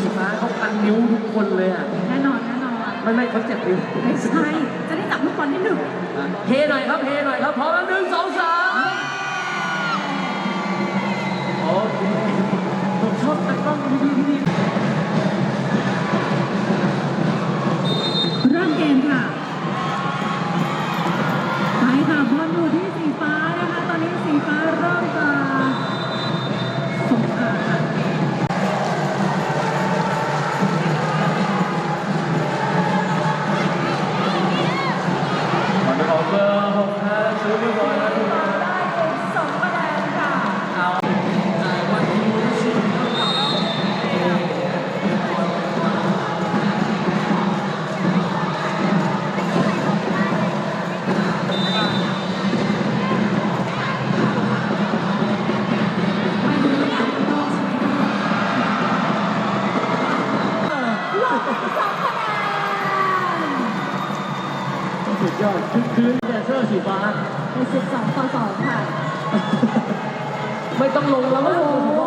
สีฟ้าเขาพันนิ้วทุกคนเลยอะ แน่นอนแน่นอนไม่ไม่เขาเจ็บนิ้วไม่ใช่ จะได้จับลูกบอลที่หนึ่งอะเฮหน่อยครับเฮหน่อยครับพร้อมแล้วหนึ่งสองสามโอ ไม่ต้องลงแล้วมั้ง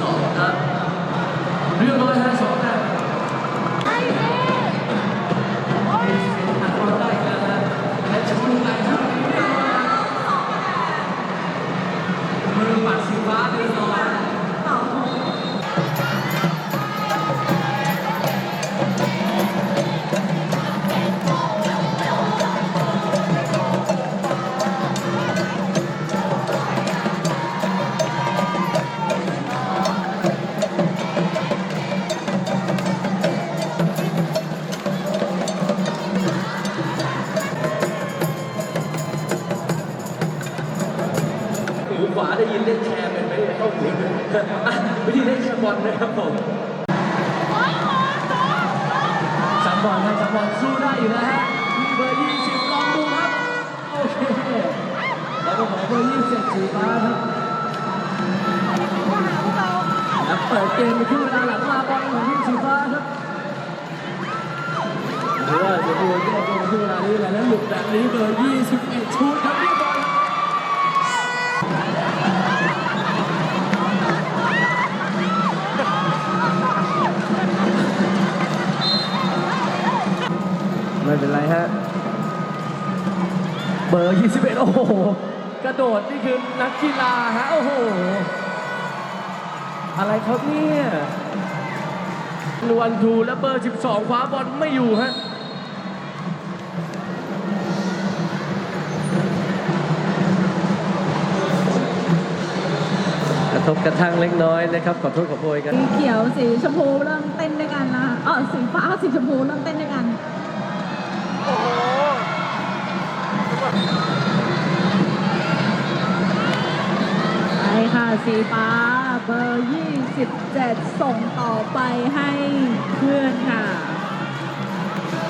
สองครับเรียบร้อยฮะสองาได้ยินเล่นแชร์เป็นไหมเนี่ยต้องหูวิธีเล่นแชร์บอลนะครับผมจับบอลครับจับบอลสู้ได้อยู่นะฮะมีเบอร์ยี่สิบลองดูครับโอเคแล้วก็ขอเบอร์ยี่สิบสีฟ้าครับแล้วเปิดเกมในครึ่งเวลาหลังมาบอลของทีมสีฟ้าครับหรือว่าจะดูแก้เกมในครึ่งเวลานี้แหละแล้วหลุดแบบนี้เบอร์ยี่สิบเอ็ดชูดครับ ไม่เป็นไรฮะ เบอร์ 21 โอ้โห กระโดดนี่คือนักกีฬาฮะ โอ้โห อะไรครับเนี่ยนวลทูและเบอร์ 12 คว้าบอลไม่อยู่ฮะกระทบกระทั่งเล็กน้อยนะครับขอโทษขอโพยกัน สีเขียวสีชมพูเริ่มเต้นด้วยกันนะคะอ๋อสีฟ้าสีชมพูเริ่มเต้นด้วยกัน สีฟ้าเบอร์ 27 ส่งต่อไปให้เพื่อนค่ะ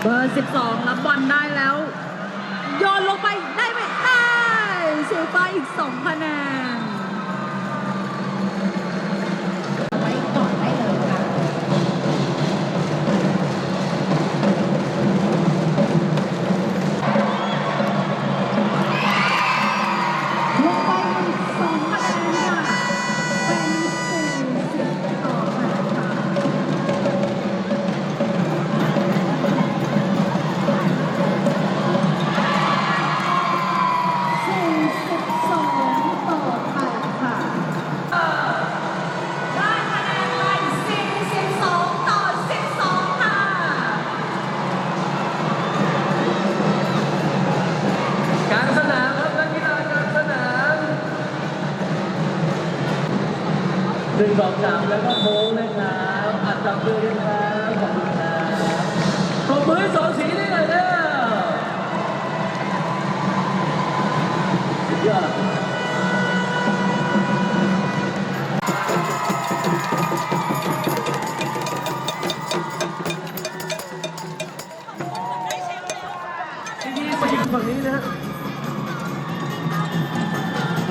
เบอร์ 12 รับบอลได้แล้วโยนลงไปได้ไหมได้สีฟ้าอีก 2 คะแนน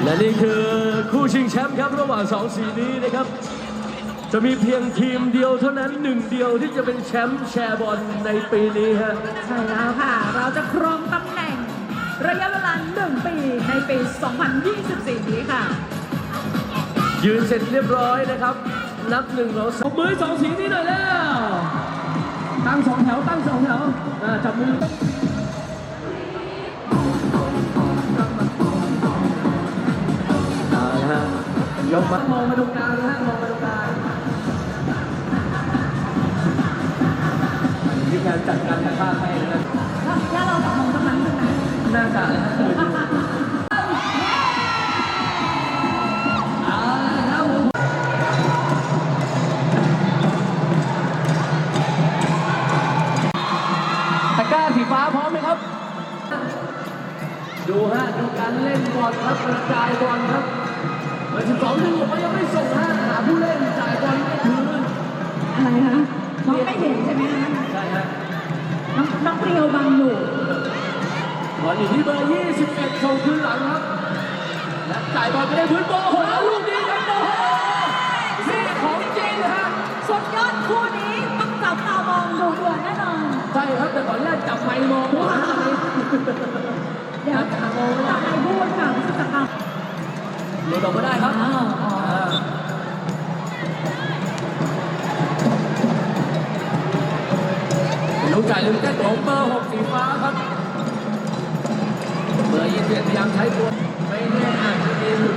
และนี่คือคู่ชิงแชมป์ครับระหว่างสองสีนี้นะครับ จะมีเพียงทีมเดียวเท่านั้นหนึ่งเดียวที่จะเป็นแชมป์แชร์บอลในปีนี้ฮะใช่แล้วค่ะ เราจะครองตำแหน่ง ระยะเวลา1ปีในปี 2024 นี้ค่ะ ยืนเสร็จเรียบร้อยนะครับ นับหนึ่งเราสองมือสองสีนี้หน่อยแล้ว ตั้งสองแถวตั้งสองแถวอ่าจับมือ ยกมามองมาตรงกลางนะฮะมองมาตรงกลางวิธีการจัดการถ่ายภาพให้นะครับแล้วเราสองคนกำลังขึ้นไหนน่าจะนะฮะเอาละครับผมตะก้าสีฟ้าพร้อมไหมครับ ดูฮะ ดูการเล่นบอลครับกระจายบอลครับ บอร์สิบสองดึงออกมายังไม่ส่งฮะหาผู้เล่นจ่ายบอลไม่คืนอะไรคะมองไม่เห็นใช่ไหมคะใช่ฮะน้องน้องเปรียวบังอยู่บอลอยู่ที่เบอร์21ส่งคืนหลังครับ และจ่ายบอลไปได้พื้นโบโหแล้วลูกนี้ครับโอ้โหนี่ของจริงฮะสุดยอดคู่นี้ต้องจับตามองดูเดือดแน่นอนใช่ครับแต่ตอนแรกจับไมค์มองว่าเดี๋ยวจะไปพูดค่ะผู้จัดการ หลุดออกมาได้ครับอ้าวอ๋ออ่าลูกจ่ายลืมแก้ของเบอร์หกสีฟ้าครับ เบอร์ยี่สิบพยายามใช้ตัวไม่แน่อาจจะมีหลุด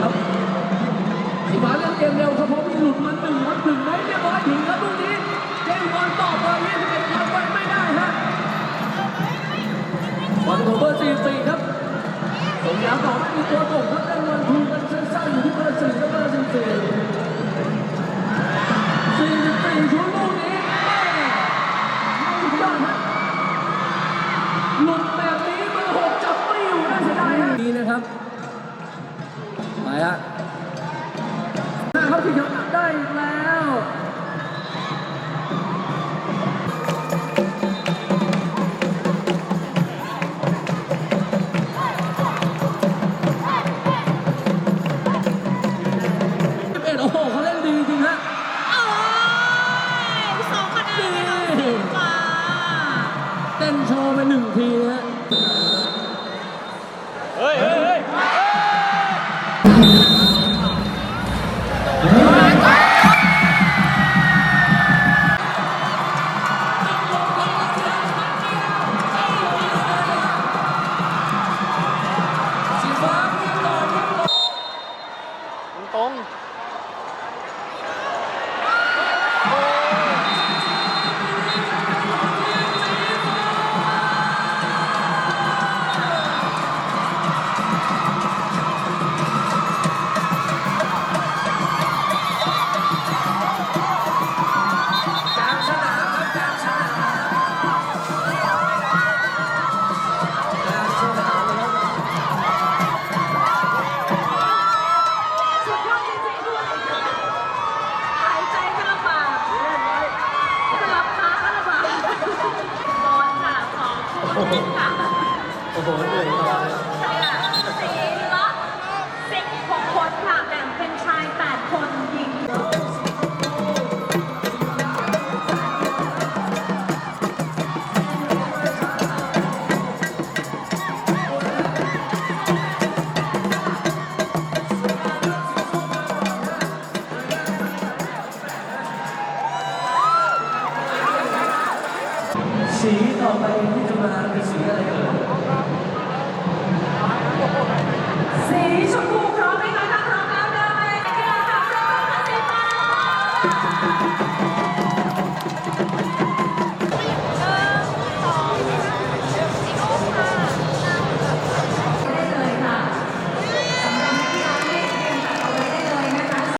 ครับสีฟ้าเล่นเกมเร็วครับเพราะมีหลุดมาหนึ่งวันถึงไหมเรียบร้อยถึงครับ สมยามต่อไม่มีตัวตกครับได้วันทูกันสั้นๆอยู่ที่เบอร์สี่กับเบอร์สี่สี่สี่ โอ้โหเหนื่อยต่อเ